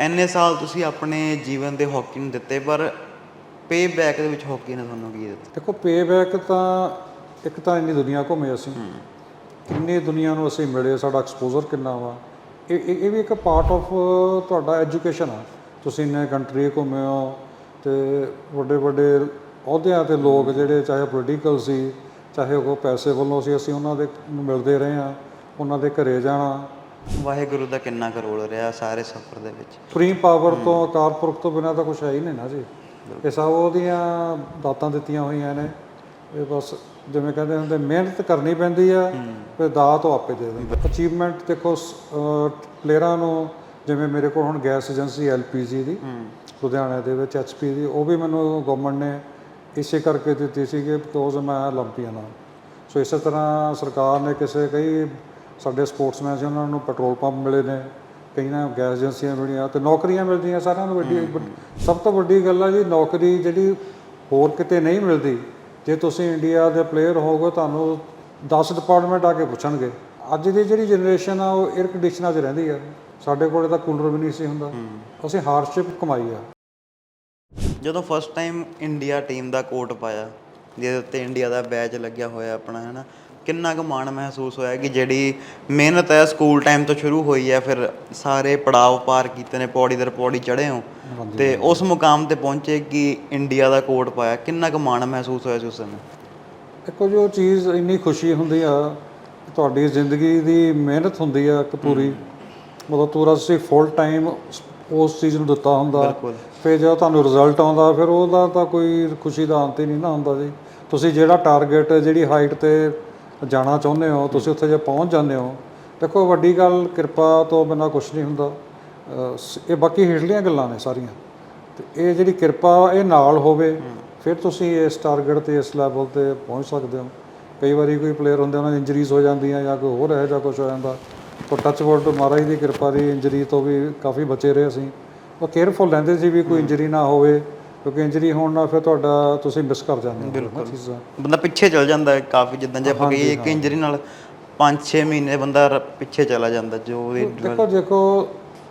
ਐਨੇ ਸਾਲ ਤੁਸੀਂ ਆਪਣੇ ਜੀਵਨ ਦੇ ਹਾਕੀ ਨੂੰ ਦਿੱਤੇ ਪਰ ਪੇ ਬੈਕ ਦੇ ਵਿੱਚ ਹਾਕੀ ਨੇ ਤੁਹਾਨੂੰ ਕੀ ਦਿੱਤਾ? ਦੇਖੋ ਪੇਬੈਕ ਤਾਂ ਇੱਕ ਤਾਂ ਇੰਨੀ ਦੁਨੀਆ ਘੁੰਮੇ ਅਸੀਂ। ਕਿੰਨੀ ਦੁਨੀਆ ਨੂੰ ਅਸੀਂ ਮਿਲੇ ਸਾਡਾ ਐਕਸਪੋਜ਼ਰ ਕਿੰਨਾ ਵਾ। ਇਹ ਇਹ ਵੀ ਇੱਕ ਪਾਰਟ ਆਫ ਤੁਹਾਡਾ ਐਜੂਕੇਸ਼ਨ ਆ। ਤੁਸੀਂ ਇੰਨੇ ਕੰਟਰੀ ਘੁੰਮੇ ਹੋ ਤੇ ਵੱਡੇ ਵੱਡੇ ਅਹੁਦਿਆਂ ਤੇ ਲੋਕ ਜਿਹੜੇ ਚਾਹੇ ਪੋਲੀਟੀਕਲ ਸੀ ਚਾਹੇ ਉਹ ਪੈਸੇ ਵੱਲੋਂ ਸੀ ਅਸੀਂ ਉਹਨਾਂ ਦੇ ਮਿਲਦੇ ਰਹੇ ਆ ਉਹਨਾਂ ਦੇ ਘਰੇ ਜਾਣਾ। ਵਾਹਿਗੁਰੂ ਦਾ ਕਿੰਨਾ ਕਰੋੜ ਰਿਹਾ ਸਾਰੇ ਸਫਰ ਦੇ ਵਿੱਚ। ਫ੍ਰੀ ਪਾਵਰ ਤੋਂ ਅਕਾਲ ਤੋਂ ਬਿਨਾ ਤਾਂ ਕੁਛ ਹੈ ਹੀ ਨਹੀਂ ਨਾ ਜੀ। ਇਹ ਸਭ ਉਹਦੀਆਂ ਦਾਤਾਂ ਦਿੱਤੀਆਂ ਹੋਈਆਂ ਨੇ। ਇਹ ਬਸ ਜਿਵੇਂ ਕਹਿੰਦੇ ਹੁੰਦੇ ਮਿਹਨਤ ਕਰਨੀ ਪੈਂਦੀ ਆ ਤੇ ਦਾਤ ਉਹ ਆਪੇ ਦੇ ਦਿੰਦੇ। ਅਚੀਵਮੈਂਟ ਦੇਖੋ ਪਲੇਅਰਾਂ ਨੂੰ ਜਿਵੇਂ ਮੇਰੇ ਕੋਲ ਹੁਣ ਗੈਸ ਏਜੰਸੀ ਐਲਪੀਜੀ ਦੀ ਲੁਧਿਆਣਾ ਦੇ ਵਿੱਚ ਐਚਪੀ ਦੀ ਉਹ ਵੀ ਮੈਨੂੰ ਗਵਰਨਮੈਂਟ ਨੇ ਇਸੇ ਕਰਕੇ ਦਿੱਤੀ ਸੀ ਕਿ ਬਿਕੋਜ਼ ਮੈਂ 올림픽ੀਅਨ ਹਾਂ ਸੋ ਇਸੇ ਤਰ੍ਹਾਂ ਸਰਕਾਰ ਨੇ ਕਿਸੇ ਕਈ ਸਾਡੇ ਸਪੋਰਟਸਮੈਨ ਸੀ ਉਹਨਾਂ ਨੂੰ ਪੈਟਰੋਲ ਪੰਪ ਮਿਲੇ ਨੇ ਕਈਆਂ ਗੈਸ ਏਜੰਸੀਆਂ ਮਿਲੀਆਂ ਤੇ ਨੌਕਰੀਆਂ ਮਿਲਦੀਆਂ ਸਾਰਿਆਂ ਨੂੰ ਵੱਡੀ ਸਭ ਤੋਂ ਵੱਡੀ ਗੱਲ ਹੈ ਜੀ ਨੌਕਰੀ ਜਿਹੜੀ ਹੋਰ ਕਿਤੇ ਨਹੀਂ ਮਿਲਦੀ। ਜੇ ਤੁਸੀਂ ਇੰਡੀਆ ਦੇ ਪਲੇਅਰ ਹੋਗੇ ਤੁਹਾਨੂੰ 10 ਡਿਪਾਰਟਮੈਂਟ ਆ ਕੇ ਪੁੱਛਣਗੇ। ਅੱਜ ਦੀ ਜਿਹੜੀ ਜਨਰੇਸ਼ਨ ਆ ਉਹ 에ਅਰ ਕੰਡੀਸ਼ਨਾਂ 'ਚ ਰਹਿੰਦੀ ਆ। ਸਾਡੇ ਕੋਲੇ ਤਾਂ ਕੂਲਰ ਵੀ ਨਹੀਂ ਸੀ ਹੁੰਦਾ। ਅਸੀਂ ਹਾਰਡਸ਼ਿਪ ਕਮਾਈ ਆ। ਜਦੋਂ ਫਸਟ ਟਾਈਮ ਇੰਡੀਆ ਟੀਮ ਦਾ ਕੋਟ ਪਾਇਆ ਜਿਹਦੇ ਉੱਤੇ ਇੰਡੀਆ ਦਾ ਬੈਚ ਲੱਗਿਆ ਹੋਇਆ ਆਪਣਾ ਹੈ ਨਾ ਕਿੰਨਾ ਕੁ ਮਾਣ ਮਹਿਸੂਸ ਹੋਇਆ ਕਿ ਜਿਹੜੀ ਮਿਹਨਤ ਹੈ ਸਕੂਲ ਟਾਈਮ ਤੋਂ ਸ਼ੁਰੂ ਹੋਈ ਹੈ ਫਿਰ ਸਾਰੇ ਪੜਾਅ ਪਾਰ ਕੀਤੇ ਨੇ ਪੌੜੀ ਦਰ ਪੌੜੀ ਚੜ੍ਹੇ ਹੋ। ਤੇ ਉਸ ਮੁਕਾਮ ਤੇ ਪਹੁੰਚੇ ਕਿ ਇੰਡੀਆ ਦਾ ਕੋਟ ਪਾਇਆ। ਕਿੰਨਾ ਕੁ ਮਾਣ ਮਹਿਸੂਸ ਹੋਇਆ ਸੀ ਉਸ ਸਮੇਂ? ਦੇਖੋ ਜੋ ਚੀਜ਼ ਇੰਨੀ ਖੁਸ਼ੀ ਹੁੰਦੀ ਆ ਤੁਹਾਡੀ ਜ਼ਿੰਦਗੀ ਦੀ ਮਿਹਨਤ ਹੁੰਦੀ ਆ ਇੱਕ ਪੂਰੀ। ਮਤਲਬ ਪੂਰਾ ਤੁਸੀਂ ਫੁੱਲ ਟਾਈਮ ਉਸ ਚੀਜ਼ ਨੂੰ ਦਿੱਤਾ ਹੁੰਦਾ। ਫਿਰ ਜਦੋਂ ਤੁਹਾਨੂੰ ਰਿਜ਼ਲਟ ਆਉਂਦਾ ਫਿਰ ਉਹਦਾ ਤਾਂ ਕੋਈ ਖੁਸ਼ੀ ਦਾ ਅੰਤ ਹੀ ਨਹੀਂ ਨਾ ਹੁੰਦਾ ਜੀ। ਤੁਸੀਂ ਜਿਹੜਾ ਟਾਰਗੇਟ ਜਿਹੜੀ ਹਾਈਟ ਤੇ ਜਾਣਾ ਚਾਹੁੰਦੇ ਹੋ, ਤੁਸੀਂ ਉੱਥੇ ਜੇ ਪਹੁੰਚ ਜਾਂਦੇ ਹੋ, ਦੇਖੋ ਵੱਡੀ ਗੱਲ ਕਿਰਪਾ ਤੋਂ ਬਿਨਾਂ ਕੁਝ ਨਹੀਂ ਹੁੰਦਾ। ਸ- ਇਹ ਬਾਕੀ ਹੇਠਲੀਆਂ ਗੱਲਾਂ ਨੇ ਸਾਰੀਆਂ। ਤੇ ਇਹ ਜਿਹੜੀ ਕਿਰਪਾ ਇਹ ਨਾਲ ਹੋਵੇ, ਫਿਰ ਤੁਸੀਂ ਇਸ ਟਾਰਗੇਟ ਤੇ, ਇਸ ਲੈਵਲ ਤੇ ਪਹੁੰਚ ਸਕਦੇ ਹੋ। ਕਈ ਵਾਰੀ ਕੋਈ ਪਲੇਅਰ ਹੁੰਦੇ ਉਹਨਾਂ ਦੀ ਇੰਜਰੀਜ਼ ਹੋ ਜਾਂਦੀਆਂ ਜਾਂ ਕੋਈ ਹੋਰ ਹੈ ਜਾਂ ਕੁਝ ਹੋ ਜਾਂਦਾ। ਤਾਂ ਟੱਚ ਵਰਡ ਮਹਾਰਾਜ ਦੀ ਕਿਰਪਾ ਦੀ ਇੰਜਰੀ ਤੋਂ ਵੀ ਕਾਫੀ ਬਚੇ ਰਹੇ ਅਸੀਂ। ਉਹ ਕੇਅਰਫੁਲ ਲੈਂਦੇ ਸੀ ਵੀ ਕੋਈ ਇੰਜਰੀ ਨਾ ਹੋਵੇ। ਕਿਉਂਕਿ ਇੰਜਰੀ ਹੋਣ ਨਾਲ ਫਿਰ ਤੁਹਾਡਾ ਤੁਸੀਂ ਮਿਸ ਕਰ ਜਾਂਦੇ ਹੋ ਨਾ ਚੀਜ਼ਾਂ। ਬੰਦਾ ਪਿੱਛੇ ਚਲ ਜਾਂਦਾ ਹੈ ਕਾਫੀ ਜਿੱਦਾਂ ਜੇ ਆਪਾਂ ਕਹੀਏ ਕਿ ਇੰਜਰੀ ਨਾਲ 5-6 ਮਹੀਨੇ ਬੰਦਾ ਪਿੱਛੇ ਚਲਾ ਜਾਂਦਾ ਜੋ ਦੇਖੋ ਦੇਖੋ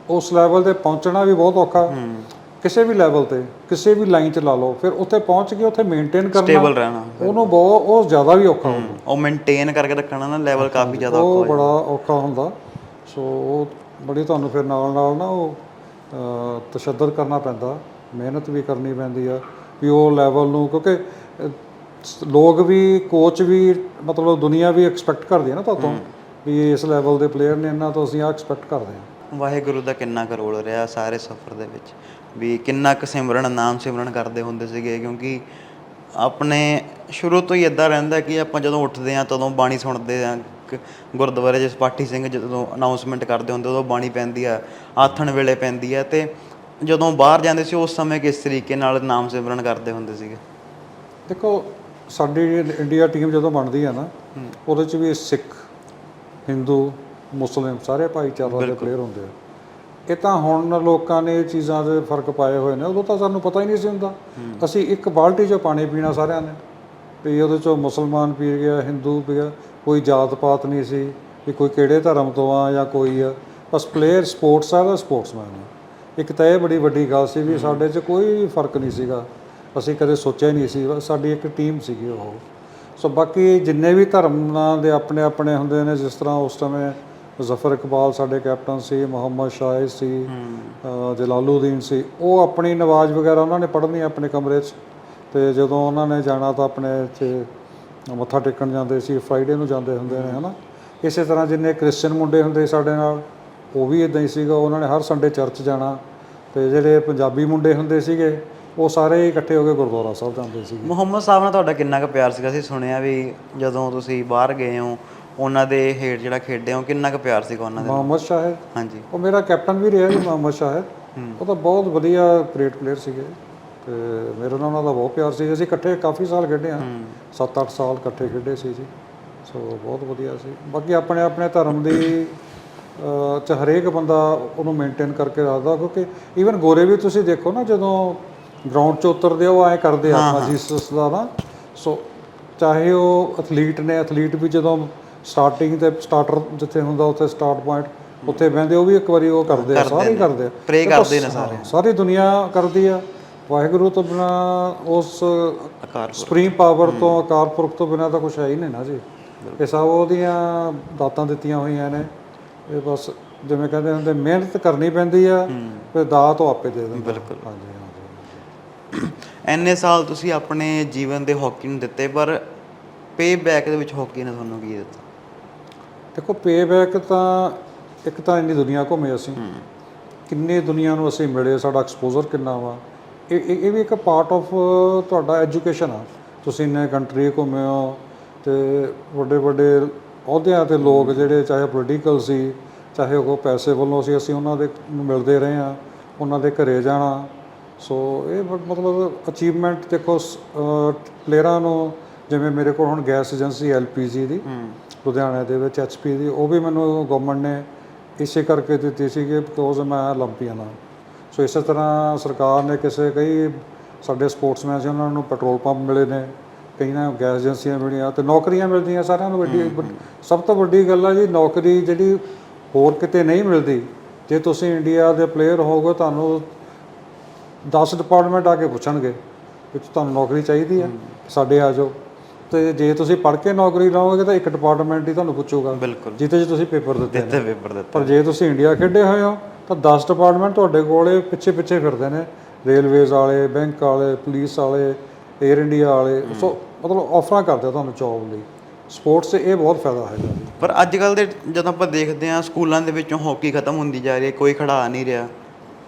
ਉਸ ਲੈਵਲ ਤੇ ਪਹੁੰਚਣਾ ਵੀ ਬਹੁਤ ਔਖਾ। ਕਿਸੇ ਵੀ ਲੈਵਲ ਤੇ ਕਿਸੇ ਵੀ ਲਾਈਨ 'ਚ ਲਾ ਲਓ ਫਿਰ ਉੱਥੇ ਪਹੁੰਚ ਕੇ ਉੱਥੇ ਮੇਨਟੇਨ ਕਰਨਾ ਸਟੇਬਲ ਰਹਿਣਾ ਉਹਨੂੰ ਬਹੁਤ ਉਹ ਜ਼ਿਆਦਾ ਵੀ ਔਖਾ ਹੁੰਦਾ। ਉਹ ਮੇਨਟੇਨ ਕਰਕੇ ਰੱਖਣਾ ਨਾ ਲੈਵਲ ਕਾਫੀ ਜ਼ਿਆਦਾ ਉਹ ਬੜਾ ਔਖਾ ਹੁੰਦਾ। ਸੋ ਉਹ ਬੜੀ ਤੁਹਾਨੂੰ ਫਿਰ ਨਾਲ ਨਾਲ ਨਾ ਉਹ ਤਸ਼ੱਦਦ ਕਰਨਾ ਪੈਂਦਾ। ਮਿਹਨਤ ਵੀ ਕਰਨੀ ਪੈਂਦੀ ਆ ਵੀ ਉਹ ਲੈਵਲ ਨੂੰ ਕਿਉਂਕਿ ਲੋਕ ਵੀ ਕੋਚ ਵੀ ਮਤਲਬ ਦੁਨੀਆ ਵੀ ਐਕਸਪੈਕਟ ਕਰਦੀ ਹੈ ਨਾ ਤੁਹਾਤੋਂ ਵੀ ਇਸ ਲੈਵਲ ਦੇ ਪਲੇਅਰ ਨੇ ਇਹਨਾਂ ਤੋਂ ਅਸੀਂ ਆ ਐਕਸਪੈਕਟ ਕਰਦੇ ਹਾਂ ਵਾਹਿਗੁਰੂ ਦਾ ਕਿੰਨਾ ਕੁ ਰੋਲ ਰਿਹਾ ਸਾਰੇ ਸਫ਼ਰ ਦੇ ਵਿੱਚ ਵੀ ਕਿੰਨਾ ਕੁ ਸਿਮਰਨ ਨਾਮ ਸਿਮਰਨ ਕਰਦੇ ਹੁੰਦੇ ਸੀਗੇ ਕਿਉਂਕਿ ਆਪਣੇ ਸ਼ੁਰੂ ਤੋਂ ਹੀ ਇਦਾਂ ਰਹਿੰਦਾ ਕਿ ਆਪਾਂ ਜਦੋਂ ਉੱਠਦੇ ਆ ਤਦੋਂ ਬਾਣੀ ਸੁਣਦੇ ਆ ਗੁਰਦੁਆਰੇ 'ਚ ਪਾਠੀ ਸਿੰਘ ਜਦੋਂ ਅਨਾਉਂਸਮੈਂਟ ਕਰਦੇ ਹੁੰਦੇ ਉਦੋਂ ਬਾਣੀ ਪੈਂਦੀ ਆ ਆਥਣ ਵੇਲੇ ਪੈਂਦੀ ਆ ਤੇ ਜਦੋਂ ਬਾਹਰ ਜਾਂਦੇ ਸੀ ਉਸ ਸਮੇਂ ਕਿਸ ਤਰੀਕੇ ਨਾਲ ਨਾਮ ਸਿਮਰਨ ਕਰਦੇ ਹੁੰਦੇ ਸੀਗੇ? ਦੇਖੋ ਸਾਡੀ ਇੰਡੀਆ ਟੀਮ ਜਦੋਂ ਬਣਦੀ ਆ ਨਾ ਉਹਦੇ ਚ ਵੀ ਸਿੱਖ ਹਿੰਦੂ ਮੁਸਲਿਮ ਸਾਰੇ ਭਾਈਚਾਰਾ ਦੇ ਪਲੇਅਰ ਹੁੰਦੇ ਆ। ਇਹ ਤਾਂ ਹੁਣ ਲੋਕਾਂ ਨੇ ਇਹ ਚੀਜ਼ਾਂ ਦੇ ਫ਼ਰਕ ਪਾਏ ਹੋਏ ਨੇ ਉਦੋਂ ਤਾਂ ਸਾਨੂੰ ਪਤਾ ਹੀ ਨਹੀਂ ਸੀ ਹੁੰਦਾ। ਅਸੀਂ ਇੱਕ ਬਾਲਟੀ 'ਚੋਂ ਪਾਣੀ ਪੀਣਾ ਸਾਰਿਆਂ ਨੇ ਵੀ ਉਹਦੇ 'ਚੋਂ ਮੁਸਲਮਾਨ ਪੀ ਗਿਆ ਹਿੰਦੂ ਪੀ ਗਿਆ ਕੋਈ ਜਾਤ ਪਾਤ ਨਹੀਂ ਸੀ ਵੀ ਕੋਈ ਕਿਹੜੇ ਧਰਮ ਤੋਂ ਆ ਜਾਂ ਕੋਈ ਆ। ਬਸ ਪਲੇਅਰ ਸਪੋਰਟਸ ਆ ਦਾ ਸਪੋਰਟਸਮੈਨ ਆ। ਇੱਕ ਤਾਂ ਇਹ ਬੜੀ ਵੱਡੀ ਗੱਲ ਸੀ ਵੀ ਸਾਡੇ 'ਚ ਕੋਈ ਫ਼ਰਕ ਨਹੀਂ ਸੀਗਾ। ਅਸੀਂ ਕਦੇ ਸੋਚਿਆ ਹੀ ਨਹੀਂ ਸੀ ਸਾਡੀ ਇੱਕ ਟੀਮ ਸੀਗੀ ਉਹ। ਸੋ ਬਾਕੀ ਜਿੰਨੇ ਵੀ ਧਰਮਾਂ ਦੇ ਆਪਣੇ ਆਪਣੇ ਹੁੰਦੇ ਨੇ ਜਿਸ ਤਰ੍ਹਾਂ ਉਸ ਸਮੇਂ ਜ਼ਫਰ ਇਕਬਾਲ ਸਾਡੇ ਕੈਪਟਨ ਸੀ ਮੁਹੰਮਦ ਸ਼ਾਹਿਦ ਸੀ ਜਲਾਲੂਦੀਨ ਸੀ ਉਹ ਆਪਣੀ ਨਵਾਜ਼ ਵਗੈਰਾ ਉਹਨਾਂ ਨੇ ਪੜ੍ਹਨੀ ਆਪਣੇ ਕਮਰੇ 'ਚ। ਤੇ ਜਦੋਂ ਉਹਨਾਂ ਨੇ ਜਾਣਾ ਤਾਂ ਆਪਣੇ ਇੱਥੇ ਮੱਥਾ ਟੇਕਣ ਜਾਂਦੇ ਸੀ ਫਰਾਈਡੇ ਨੂੰ ਜਾਂਦੇ ਹੁੰਦੇ ਨੇ ਹਨਾ। ਇਸੇ ਤਰ੍ਹਾਂ ਜਿੰਨੇ ਕ੍ਰਿਸਚੀਅਨ ਮੁੰਡੇ ਹੁੰਦੇ ਸਾਡੇ ਨਾਲ ਉਹ ਵੀ ਇਦਾਂ ਹੀ ਸੀਗਾ। ਉਹਨਾਂ ਨੇ ਹਰ ਸੰਡੇ ਚਰਚ ਜਾਣਾ। ਤੇ ਜਿਹੜੇ ਪੰਜਾਬੀ ਮੁੰਡੇ ਹੁੰਦੇ ਸੀਗੇ ਉਹ ਸਾਰੇ ਇਕੱਠੇ ਹੋ ਕੇ ਗੁਰਦੁਆਰਾ ਸਾਹਿਬ ਜਾਂਦੇ ਸੀਗੇ। ਮੁਹੰਮਦ ਸਾਹਿਬ ਨਾਲ ਤੁਹਾਡਾ ਕਿੰਨਾ ਕੁ ਪਿਆਰ ਸੀਗਾ? ਅਸੀਂ ਸੁਣਿਆ ਵੀ ਜਦੋਂ ਤੁਸੀਂ ਬਾਹਰ ਗਏ ਹੋ ਉਹਨਾਂ ਦੇ ਹੇਠ ਜਿਹੜਾ ਖੇਡੇ ਹੋ ਕਿੰਨਾ ਕੁ ਪਿਆਰ ਸੀਗਾ ਉਹਨਾਂ ਦੇ ਮੁਹੰਮਦ ਸ਼ਾਹਿਦ। ਹਾਂਜੀ। ਉਹ ਮੇਰਾ ਕੈਪਟਨ ਵੀ ਰਿਹਾ ਜੀ ਮੁਹੰਮਦ ਸ਼ਾਹਿਦ। ਉਹ ਤਾਂ ਬਹੁਤ ਵਧੀਆ ਗ੍ਰੇਟ ਪਲੇਅਰ ਸੀਗੇ। ਤੇ ਮੇਰੇ ਨਾਲ ਉਹਨਾਂ ਦਾ ਬਹੁਤ ਪਿਆਰ ਸੀ। ਅਸੀਂ ਇਕੱਠੇ ਕਾਫੀ ਸਾਲ ਖੇਡੇ ਹਾਂ। 7-8 ਸਾਲ ਇਕੱਠੇ ਖੇਡੇ ਸੀ ਜੀ। ਸੋ ਬਹੁਤ ਵਧੀਆ ਸੀ। ਬਾਕੀ ਆਪਣੇ ਆਪਣੇ ਧਰਮ ਦੀ ਚ ਹਰੇਕ ਬੰਦਾ ਉਹਨੂੰ ਮੇਨਟੇਨ ਕਰਕੇ ਰੱਖਦਾ ਕਿਉਂਕਿ ਈਵਨ ਗੋਰੇ ਵੀ ਤੁਸੀਂ ਦੇਖੋ ਨਾ ਜਦੋਂ ਗਰਾਊਂਡ 'ਚ ਉਤਰਦੇ ਆ, ਉਹ ਐ ਕਰਦੇ ਆ ਆਪਣਾ ਜੀਸਸ ਦਾ ਨਾ। ਸੋ ਚਾਹੇ ਉਹ ਐਥਲੀਟ ਨੇ ਐਥਲੀਟ ਵੀ ਜਦੋਂ ਸਟਾਰਟਿੰਗ ਤੇ ਸਟਾਰਟਰ ਜਿੱਥੇ ਹੁੰਦਾ ਉੱਥੇ ਸਟਾਰਟ ਪੁਆਇੰਟ ਉੱਥੇ ਬਹਿੰਦੇ ਉਹ ਵੀ ਇੱਕ ਵਾਰੀ ਉਹ ਕਰਦੇ ਆ ਸਾਰੇ ਕਰਦੇ ਆ। ਦੇਖੋ, ਕਰਦੇ ਨੇ ਸਾਰੇ। ਸਾਰੀ ਦੁਨੀਆ ਕਰਦੀ ਆ। ਵਾਹਿਗੁਰੂ ਤੋਂ ਬਿਨਾ ਉਸ ਆਕਾਰ ਸੁਪਰੀਮ ਪਾਵਰ ਤੋਂ ਅਕਾਲ ਪੁਰਖ ਤੋਂ ਬਿਨਾ ਤਾਂ ਕੁਝ ਹੈ ਹੀ ਨਹੀਂ ਨਾ ਜੀ। ਇਹ ਸਭ ਉਹਦੀਆਂ ਦਾਤਾਂ ਦਿੱਤੀਆਂ ਹੋਈਆਂ ਨੇ। ਇਹ ਬਸ ਜਿਵੇਂ ਕਹਿੰਦੇ ਹੁੰਦੇ ਮਿਹਨਤ ਕਰਨੀ ਪੈਂਦੀ ਆ ਤੇ ਦਾਤ ਉਹ ਆਪੇ ਦੇ ਦਿੰਦਾ। ਬਿਲਕੁਲ। ਹਾਂਜੀ ਹਾਂਜੀ। ਐਨੇ ਸਾਲ ਤੁਸੀਂ ਆਪਣੇ ਜੀਵਨ ਦੇ ਹਾਕੀ ਨੂੰ ਦਿੱਤੇ ਪਰ ਪੇ ਬੈਕ ਦੇ ਵਿੱਚ ਹਾਕੀ ਨੇ ਤੁਹਾਨੂੰ ਕੀ ਦਿੱਤਾ? ਦੇਖੋ ਪੇਬੈਕ ਤਾਂ ਇੱਕ ਤਾਂ ਇੰਨੀ ਦੁਨੀਆ ਘੁੰਮੇ ਅਸੀਂ। ਕਿੰਨੇ ਦੁਨੀਆ ਨੂੰ ਅਸੀਂ ਮਿਲੇ ਸਾਡਾ ਐਕਸਪੋਜ਼ਰ ਕਿੰਨਾ ਵਾ। ਇਹ ਇਹ ਇਹ ਵੀ ਇੱਕ ਪਾਰਟ ਆਫ ਤੁਹਾਡਾ ਐਜੂਕੇਸ਼ਨ ਆ। ਤੁਸੀਂ ਇੰਨੇ ਕੰਟਰੀ ਘੁੰਮੇ ਹੋ ਤੇ ਵੱਡੇ ਵੱਡੇ ਅਹੁਦਿਆਂ ਤੇ ਲੋਕ ਜਿਹੜੇ ਚਾਹੇ ਪੋਲੀਟੀਕਲ ਸੀ ਚਾਹੇ ਉਹ ਪੈਸੇ ਵੱਲੋਂ ਸੀ ਅਸੀਂ ਉਹਨਾਂ ਦੇ ਮਿਲਦੇ ਰਹੇ ਹਾਂ ਉਹਨਾਂ ਦੇ ਘਰੇ ਜਾਣਾ। ਸੋ ਇਹ ਮਤਲਬ ਅਚੀਵਮੈਂਟ ਦੇਖੋ ਪਲੇਅਰਾਂ ਨੂੰ ਜਿਵੇਂ ਮੇਰੇ ਕੋਲ ਹੁਣ ਗੈਸ ਏਜੰਸੀ ਐਲਪੀਜੀ ਦੀ ਲੁਧਿਆਣਾ ਦੇ ਵਿੱਚ ਐਚਪੀ ਦੀ ਉਹ ਵੀ ਮੈਨੂੰ ਗਵਰਨਮੈਂਟ ਨੇ ਇਸੇ ਕਰਕੇ ਦਿੱਤੀ ਸੀ ਕਿ ਬਿਕੋਜ਼ ਮੈਂ ਓਲੰਪੀਅਨ ਹਾਂ। ਸੋ ਇਸੇ ਤਰ੍ਹਾਂ ਸਰਕਾਰ ਨੇ ਕਿਸੇ ਕਈ ਸਾਡੇ ਸਪੋਰਟਸਮੈਨ ਸੀ ਉਹਨਾਂ ਨੂੰ ਪੈਟਰੋਲ ਪੰਪ ਮਿਲੇ ਨੇ। ਕਈ ਨਾ ਗੈਸ ਏਜੰਸੀਆਂ ਮਿਲੀਆਂ ਤੇ ਨੌਕਰੀਆਂ ਮਿਲਦੀਆਂ ਸਾਰਿਆਂ ਨੂੰ ਵੱਡੀ ਸਭ ਤੋਂ ਵੱਡੀ ਗੱਲ ਆ ਜੀ ਨੌਕਰੀ ਜਿਹੜੀ ਹੋਰ ਕਿਤੇ ਨਹੀਂ ਮਿਲਦੀ। ਜੇ ਤੁਸੀਂ ਇੰਡੀਆ ਦੇ ਪਲੇਅਰ ਹੋਗੇ ਤੁਹਾਨੂੰ 10 ਡਿਪਾਰਟਮੈਂਟ ਆ ਕੇ ਪੁੱਛਣਗੇ ਕਿ ਤੁਹਾਨੂੰ ਨੌਕਰੀ ਚਾਹੀਦੀ ਹੈ ਸਾਡੇ ਆ ਜਾਓ। ਤੇ ਜੇ ਤੁਸੀਂ ਪੜ੍ਹ ਕੇ ਨੌਕਰੀ ਲਓਗੇ ਤਾਂ ਇੱਕ ਡਿਪਾਰਟਮੈਂਟ ਹੀ ਤੁਹਾਨੂੰ ਪੁੱਛੂਗਾ। ਜਿੱਤੇ 'ਚ ਤੁਸੀਂ ਪੇਪਰ ਦਿੱਤੇ ਦਿੱਤੇ ਪੇਪਰ ਦਿੱਤੇ ਪਰ ਜੇ ਤੁਸੀਂ ਇੰਡੀਆ ਖੇਡੇ ਹੋਏ ਹੋ ਤਾਂ 10 ਡਿਪਾਰਟਮੈਂਟ ਤੁਹਾਡੇ ਕੋਲੇ ਪਿੱਛੇ ਪਿੱਛੇ ਫਿਰਦੇ ਨੇ। ਰੇਲਵੇਜ਼ ਵਾਲੇ ਬੈਂਕ ਵਾਲੇ ਪੁਲਿਸ ਵਾਲੇ 에ਅਰ ਇੰਡੀਆ ਵਾਲੇ। ਸੋ ਮਤਲਬ ਆਫਰਾਂ ਕਰਦੇ ਤੁਹਾਨੂੰ ਜੌਬ ਲਈ। ਸਪੋਰਟਸ 'ਚ ਇਹ ਬਹੁਤ ਫਾਇਦਾ ਹੈਗਾ ਪਰ ਅੱਜ ਕੱਲ ਦੇ ਜਦੋਂ ਆਪਾਂ ਦੇਖਦੇ ਆ ਸਕੂਲਾਂ ਦੇ ਵਿੱਚੋਂ ਹਾਕੀ ਖਤਮ ਹੁੰਦੀ ਜਾ ਰਹੀ ਹੈ ਕੋਈ ਖੜਾ ਨਹੀਂ ਰਿਹਾ।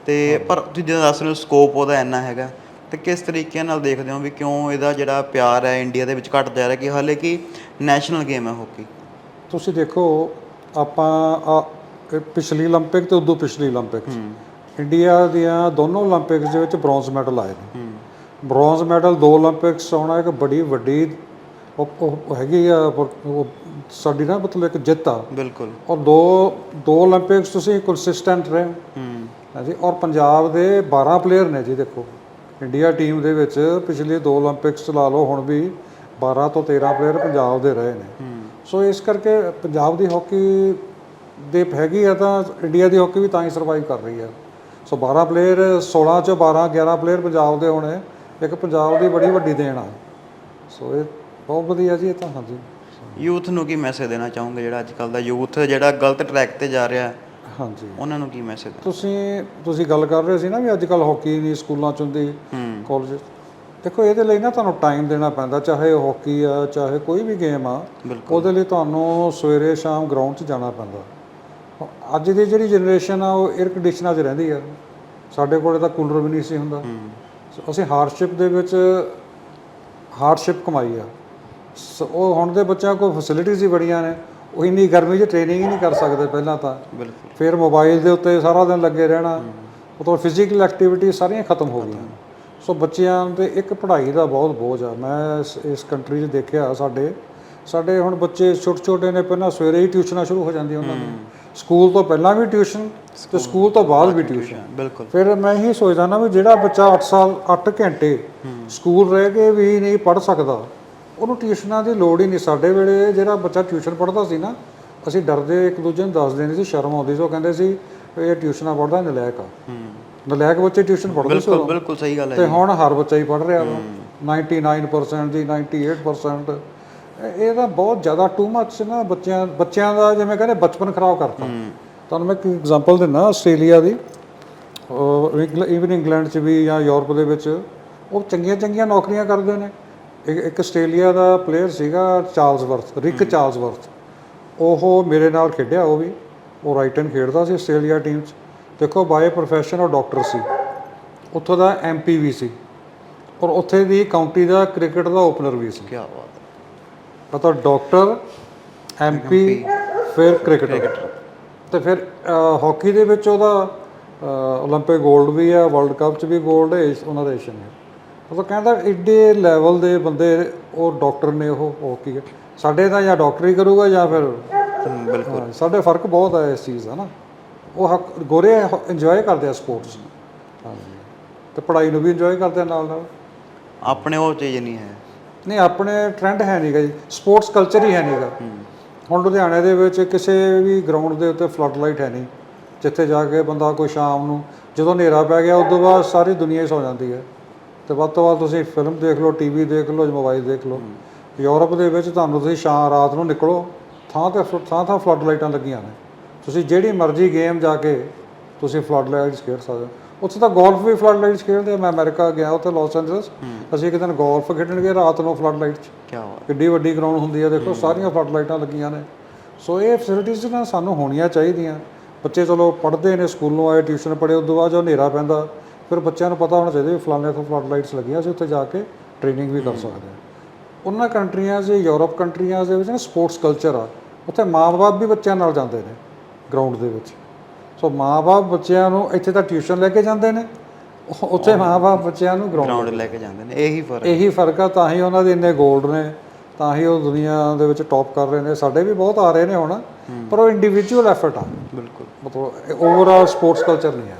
ਤੇ ਪਰ ਤੁਸੀਂ ਜਦੋਂ ਦੱਸ ਰਹੇ ਹੋ ਸਕੋਪ ਉਹਦਾ ਇੰਨਾ ਹੈਗਾ ਤੇ ਕਿਸ ਤਰੀਕੇ ਨਾਲ ਦੇਖਦੇ ਹੋ ਵੀ ਕਿਉਂ ਇਹਦਾ ਜਿਹੜਾ ਪਿਆਰ ਹੈ ਇੰਡੀਆ ਦੇ ਵਿੱਚ ਘਟ ਜਾ ਰਿਹਾ ਕਿ ਹਾਲੇ ਕਿ ਨੈਸ਼ਨਲ ਗੇਮ ਹੈ ਹਾਕੀ ਤੁਸੀਂ ਦੇਖੋ ਆਪਾਂ ਪਿਛਲੀ 올림픽 ਤੇ ਉਦੋਂ ਪਿਛਲੀ 올림픽 ਇੰਡੀਆ ਦੀਆਂ ਦੋਨੋਂ 올림픽ਸ ਦੇ ਵਿੱਚ ਬ੍ਰੌਂਜ਼ ਮੈਡਲ ਆਏ ਨੇ। ਬ੍ਰੌਂਜ਼ ਮੈਡਲ ਦੋ 올림픽ਸ ਆਉਣਾ ਇੱਕ ਬੜੀ ਵੱਡੀ ਉਹ- ਹੈਗੀ ਆ ਸਾਡੀ ਨਾ ਮਤਲਬ ਇੱਕ ਜਿੱਤ ਆ। ਬਿਲਕੁਲ। ਔਰ ਦੋ ਦੋ 올림픽ਸ ਤੁਸੀਂ ਕੰਸਿਸਟੈਂਟ ਰਹੇ। ਹੋ। ਹੂੰ ਹਾਂਜੀ ਔਰ ਪੰਜਾਬ ਦੇ 12 ਪਲੇਅਰ ਨੇ ਜੀ ਦੇਖੋ। ਇੰਡੀਆ ਟੀਮ ਦੇ ਵਿੱਚ ਪਿਛਲੇ ਦੋ 올림픽ਸ ਲਾ ਲਓ ਹੁਣ ਵੀ 12 ਤੋਂ 13 ਪਲੇਅਰ ਪੰਜਾਬ ਦੇ ਰਹੇ ਨੇ। ਸੋ ਇਸ ਕਰਕੇ ਪੰਜਾਬ ਦੀ ਹਾਕੀ ਦੇ ਹੈਗੀ ਆ ਤਾਂ ਇੰਡੀਆ ਦੀ ਹਾਕੀ ਵੀ ਤਾਂ ਹੀ ਸਰਵਾਈਵ ਕਰ ਰਹੀ ਹੈ ਸੋ 12 ਪਲੇਅਰ 16 ਚੋਂ 12 11 ਪਲੇਅਰ ਪੰਜਾਬ ਦੇ ਹੋਣੇ। ਇੱਕ ਪੰਜਾਬ ਦੀ ਬੜੀ ਵੱਡੀ ਦੇਣ ਆ। ਸੋ ਇਹ ਬਹੁਤ ਵਧੀਆ ਜੀ ਇਹ ਤਾਂ ਹਾਂਜੀ। ਯੂਥ ਨੂੰ ਕੀ ਮੈਸੇਜ ਦੇਣਾ ਚਾਹੋਗੇ ਜਿਹੜਾ ਅੱਜ ਕੱਲ ਦਾ ਯੂਥ ਜਿਹੜਾ ਗਲਤ ਟਰੈਕ ਤੇ ਜਾ ਰਿਹਾ? ਹਾਂਜੀ। ਉਹਨਾਂ ਨੂੰ ਕੀ ਮੈਸੇਜ ਤੁਸੀਂ ਤੁਸੀਂ ਗੱਲ ਕਰ ਰਹੇ ਸੀ ਨਾ ਵੀ ਅੱਜ ਕੱਲ ਹਾਕੀ ਨਹੀਂ ਸਕੂਲਾਂ ਚ ਹੁੰਦੀ ਕਾਲਜ ਦੇਖੋ ਇਹਦੇ ਲਈ ਨਾ ਤੁਹਾਨੂੰ ਟਾਈਮ ਦੇਣਾ ਪੈਂਦਾ ਚਾਹੇ ਹਾਕੀ ਆ ਚਾਹੇ ਕੋਈ ਵੀ ਗੇਮ ਆ ਉਹਦੇ ਲਈ ਤੁਹਾਨੂੰ ਸਵੇਰੇ ਸ਼ਾਮ ਗਰਾਊਂਡ 'ਚ ਜਾਣਾ ਪੈਂਦਾ। ਅੱਜ ਦੀ ਜਿਹੜੀ ਜਨਰੇਸ਼ਨ ਆ ਉਹ 에ਅਰ ਕੰਡੀਸ਼ਨਾਂ 'ਚ ਰਹਿੰਦੀ ਆ। ਸਾਡੇ ਕੋਲੇ ਤਾਂ ਕੂਲਰ ਵੀ ਨਹੀਂ ਸੀ ਹੁੰਦਾ। ਸੋ ਅਸੀਂ ਹਾਰਡਸ਼ਿਪ ਦੇ ਵਿੱਚ ਹਾਰਡਸ਼ਿਪ ਕਮਾਈ ਆ। ਸੋ ਉਹ ਹੁਣ ਦੇ ਬੱਚਿਆਂ ਕੋਲ ਫੈਸਿਲਿਟੀਜ਼ ਹੀ ਬੜੀਆਂ ਨੇ। ਉਹ ਇੰਨੀ ਗਰਮੀ 'ਚ ਟ੍ਰੇਨਿੰਗ ਹੀ ਨਹੀਂ ਕਰ ਸਕਦੇ ਪਹਿਲਾਂ ਤਾਂ। ਬਿਲਕੁਲ। ਫਿਰ ਮੋਬਾਈਲ ਦੇ ਉੱਤੇ ਸਾਰਾ ਦਿਨ ਲੱਗੇ ਰਹਿਣਾ। ਉਹ ਤੋਂ ਫਿਜ਼ੀਕਲ ਐਕਟੀਵਿਟੀ ਸਾਰੀਆਂ ਖਤਮ ਹੋ ਗਈਆਂ। ਸੋ ਬੱਚਿਆਂ ਦੇ ਇੱਕ ਪੜ੍ਹਾਈ ਦਾ ਬਹੁਤ ਬੋਝ ਆ। ਮੈਂ ਇਸ ਇਸ ਕੰਟਰੀ 'ਚ ਦੇਖਿਆ ਸਾਡੇ। ਸਾਡੇ ਹੁਣ ਬੱਚੇ ਛੋਟੇ ਛੋਟੇ ਨੇ ਪਹਿਲਾਂ ਸਵੇਰੇ ਹੀ ਟਿਊਸ਼ਨਾਂ ਸ਼ੁਰੂ ਹੋ ਜਾਂਦੀਆਂ ਉਹਨਾਂ ਦੀ ਸਕੂਲ ਤੋਂ ਪਹਿਲਾਂ ਵੀ ਟਿਊਸ਼ਨ ਤੇ ਸਕੂਲ ਤੋਂ ਬਾਅਦ ਵੀ ਟਿਊਸ਼ਨ ਬਿਲਕੁਲ। ਫਿਰ ਮੈਂ ਇਹੀ ਸੋਚਦਾ ਨਾ ਵੀ ਜਿਹੜਾ ਬੱਚਾ 8 ਸਾਲ 8 ਘੰਟੇ ਸਕੂਲ ਰਹਿ ਕੇ ਵੀ ਨਹੀਂ ਪੜ੍ਹ ਸਕਦਾ ਉਹਨੂੰ ਟਿਊਸ਼ਨਾਂ ਦੀ ਲੋੜ ਹੀ ਨਹੀਂ। ਸਾਡੇ ਵੇਲੇ ਜਿਹੜਾ ਬੱਚਾ ਟਿਊਸ਼ਨ ਪੜ੍ਹਦਾ ਸੀ ਨਾ ਅਸੀਂ ਡਰਦੇ ਇੱਕ ਦੂਜੇ ਨੂੰ ਦੱਸਦੇ ਨਹੀਂ ਸੀ ਸ਼ਰਮ ਆਉਂਦੀ ਸੀ। ਉਹ ਕਹਿੰਦੇ ਸੀ ਇਹ ਟਿਊਸ਼ਨਾਂ ਪੜ੍ਹਦਾ ਨਲਾਇਕ ਆ। ਹੂੰ। ਨਲਾਇਕ ਬੱਚੇ ਟਿਊਸ਼ਨ ਪੜ੍ਹਦੇ ਸੀ ਬਿਲਕੁਲ ਬਿਲਕੁਲ ਸਹੀ ਗੱਲ ਹੈ ਤੇ ਹੁਣ ਹਰ ਬੱਚਾ ਹੀ ਪੜ੍ਹ ਰਿਹਾ ਵਾ। 99% ਜੀ 98% ਇਹ- ਇਹ ਤਾਂ ਬਹੁਤ ਜ਼ਿਆਦਾ ਟੂ ਮੱਚ ਨਾ ਬੱਚਿਆਂ ਬੱਚਿਆਂ ਦਾ ਜਿਵੇਂ ਕਹਿੰਦੇ ਬਚਪਨ ਖਰਾਬ ਕਰਤਾ। ਤੁਹਾਨੂੰ ਮੈਂ ਇੱਕ ਐਗਜ਼ਾਮਪਲ ਦਿੰਦਾ ਆਸਟ੍ਰੇਲੀਆ ਦੀ। ਇਵਨ ਇੰਗਲੈਂਡ 'ਚ ਵੀ ਜਾਂ ਯੂਰਪ ਦੇ ਵਿੱਚ ਉਹ ਚੰਗੀਆਂ ਚੰਗੀਆਂ ਨੌਕਰੀਆਂ ਕਰਦੇ ਨੇ। ਇੱਕ ਇੱਕ ਆਸਟ੍ਰੇਲੀਆ ਦਾ ਪਲੇਅਰ ਸੀਗਾ Charlesworth Rick Charlesworth. ਉਹ ਮੇਰੇ ਨਾਲ ਖੇਡਿਆ ਉਹ ਵੀ। ਉਹ ਰਾਈਟਨ ਖੇਡਦਾ ਸੀ ਆਸਟ੍ਰੇਲੀਆ ਟੀਮ 'ਚ। ਦੇਖੋ ਬਾਏ ਪ੍ਰੋਫੈਸ਼ਨ ਉਹ ਡਾਕਟਰ ਸੀ। ਉੱਥੋਂ ਦਾ ਐਮਪੀ ਵੀ ਸੀ। ਔਰ ਉੱਥੇ ਦੀ ਕਾਉਂਟੀ ਦਾ ਕ੍ਰਿਕਟ ਦਾ ਓਪਨਰ ਵੀ ਸੀ। ਕੀ ਬਾਤ ਹੈ। ਮਤਲਬ ਡਾਕਟਰ ਐਮਪੀ ਫਿਰ ਕ੍ਰਿਕਟਰ ਤੇ ਫਿਰ ਹਾਕੀ ਦੇ ਵਿੱਚ ਉਹਦਾ ਓਲੰਪਿਕ 골ਡ ਵੀ ਆ ਵਰਲਡ ਕੱਪ 'ਚ ਵੀ 골ਡ ਹੈ ਉਹਨਾਂ ਦਾ ਏਸ਼ੀਅਨ ਹੈ ਮਤਲਬ ਕਹਿੰਦਾ ਇੱਡੇ ਲੈਵਲ ਦੇ ਬੰਦੇ ਉਹ ਡਾਕਟਰ ਨੇ ਉਹ ਹਾਕੀ ਸਾਡੇ ਤਾਂ ਜਾਂ ਡਾਕਟਰੀ ਕਰੂਗਾ ਜਾਂ ਫਿਰ ਬਿਲਕੁਲ। ਸਾਡੇ ਫ਼ਰਕ ਬਹੁਤ ਆ ਇਸ ਚੀਜ਼ ਦਾ ਨਾ। ਉਹ ਗੋਰੇ ਇੰਜੋਏ ਕਰਦੇ ਆ ਸਪੋਰਟਸ ਨੂੰ। ਹਾਂਜੀ। ਤੇ ਪੜ੍ਹਾਈ ਨੂੰ ਵੀ ਇੰਜੋਏ ਕਰਦੇ ਆ ਨਾਲ ਨਾਲ। ਆਪਣੇ ਉਹ ਚੀਜ਼ ਨਹੀਂ ਹੈ। ਨਹੀਂ ਆਪਣੇ ਟ੍ਰੈਂਡ ਹੈ ਨਹੀਂਗਾ ਜੀ। ਸਪੋਰਟਸ ਕਲਚਰ ਹੀ ਹੈ ਨਹੀਂਗਾ ਹੁਣ ਲੁਧਿਆਣੇ ਦੇ ਵਿੱਚ ਕਿਸੇ ਵੀ ਗਰਾਊਂਡ ਦੇ ਉੱਤੇ ਫਲੱਡ ਲਾਈਟ ਹੈ ਨਹੀਂ, ਜਿੱਥੇ ਜਾ ਕੇ ਬੰਦਾ ਕੋਈ ਸ਼ਾਮ ਨੂੰ ਜਦੋਂ ਹਨੇਰਾ ਪੈ ਗਿਆ ਉਸ ਤੋਂ ਬਾਅਦ ਸਾਰੀ ਦੁਨੀਆ ਹੀ ਸੌ ਜਾਂਦੀ ਹੈ। ਤੇ ਵੱਧ ਤੋਂ ਵੱਧ ਤੁਸੀਂ ਫਿਲਮ ਦੇਖ ਲਓ ਟੀਵੀ ਦੇਖ ਲਓ ਜਾਂ ਮੋਬਾਈਲ ਦੇਖ ਲਓ। ਯੂਰਪ ਦੇ ਵਿੱਚ ਤੁਹਾਨੂੰ ਤੁਸੀਂ ਸ਼ਾਮ, ਰਾਤ ਨੂੰ ਨਿਕਲੋ, ਥਾਂ ਤੇ ਫ- ਥਾਂ ਥਾਂ ਫਲੱਡ ਲਾਈਟਾਂ ਲੱਗੀਆਂ ਨੇ। ਤੁਸੀਂ ਜਿਹੜੀ ਮਰਜ਼ੀ ਗੇਮ ਜਾ ਕੇ ਤੁਸੀਂ ਫਲੱਡ ਲਾਈਟਸ ਖੇਡ ਸਕਦੇ ਹੋ। ਉੱਥੇ ਤਾਂ ਗੋਲਫ ਵੀ ਫਲੱਡ ਲਾਈਟਸ ਖੇਡਦੇ ਆ। ਮੈਂ ਅਮਰੀਕਾ ਗਿਆ ਉੱਥੇ ਲਾਸ ਐਂਜਲਸ। ਅਸੀਂ ਇੱਕ ਦਿਨ ਗੋਲਫ ਖੇਡਣ ਗਏ ਰਾਤ ਨੂੰ ਫਲੱਡ ਲਾਈਟਸ ਕੀ ਬਾਤ। ਕਿੱਡੀ ਵੱਡੀ ਗਰਾਊਂਡ ਹੁੰਦੀ ਹੈ ਦੇਖੋ ਸਾਰੀਆਂ ਫਲੱਡ ਲਾਈਟਾਂ ਲੱਗੀਆਂ ਨੇ। ਸੋ ਇਹ ਫੈਸਿਲਿਟੀਜ਼ ਨਾ ਸਾਨੂੰ ਹੋਣੀਆਂ ਚਾਹੀਦੀਆਂ। ਬੱਚੇ ਚਲੋ ਪੜ੍ਹਦੇ ਨੇ ਸਕੂਲੋਂ ਆਏ ਟਿਊਸ਼ਨ ਪੜ੍ਹੇ ਤੋਂ ਬਾਅਦ ਜਦੋਂ ਹਨੇਰਾ ਪੈਂਦਾ। ਫਿਰ ਬੱਚਿਆਂ ਨੂੰ ਪਤਾ ਹੋਣਾ ਚਾਹੀਦਾ ਵੀ ਫਲਾਣੇ ਤੋਂ ਫਲੱਡ ਲਾਈਟਸ ਲੱਗੀਆਂ ਅਸੀਂ ਉੱਥੇ ਜਾ ਕੇ ਟ੍ਰੇਨਿੰਗ ਵੀ ਕਰ ਸਕਦੇ ਹਾਂ। ਉਹਨਾਂ ਕੰਟਰੀਆਂ 'ਚ ਯੂਰਪ ਕੰਟਰੀਆਂ ਦੇ ਵਿੱਚ ਨਾ ਸਪੋਰਟਸ ਕਲਚਰ ਆ। ਉੱਥੇ ਮਾਪੇ ਵੀ ਬੱਚਿਆਂ ਨਾਲ ਜਾਂਦੇ ਨੇ ਗਰਾਊਂਡ ਦੇ ਵਿੱਚ। ਸੋ ਮਾਪੇ ਬੱਚਿਆਂ ਨੂੰ ਇੱਥੇ ਤਾਂ ਟਿਊਸ਼ਨ ਲੈ ਕੇ ਜਾਂਦੇ ਨੇ। ਉੱਥੇ ਮਾਪੇ ਬੱਚਿਆਂ ਨੂੰ ਗਰਾਊਂਡ ਲੈ ਕੇ ਜਾਂਦੇ ਨੇ। ਇਹੀ ਫ਼ਰਕ ਇਹੀ ਫ਼ਰਕ ਆ ਤਾਂ ਹੀ ਉਹਨਾਂ ਦੇ ਇੰਨੇ 골ਡ ਨੇ ਤਾਂ ਹੀ ਉਹ ਦੁਨੀਆ ਦੇ ਵਿੱਚ ਟੌਪ ਕਰ ਰਹੇ ਨੇ। ਸਾਡੇ ਵੀ ਬਹੁਤ ਆ ਰਹੇ ਨੇ ਹੁਣ ਪਰ ਉਹ ਇੰਡੀਵਿਜੂਅਲ ਐਫਰਟ ਆ। ਬਿਲਕੁਲ। ਮਤਲਬ ਓਵਰਆਲ ਸਪੋਰਟਸ ਕਲਚਰ ਨਹੀਂ ਹੈ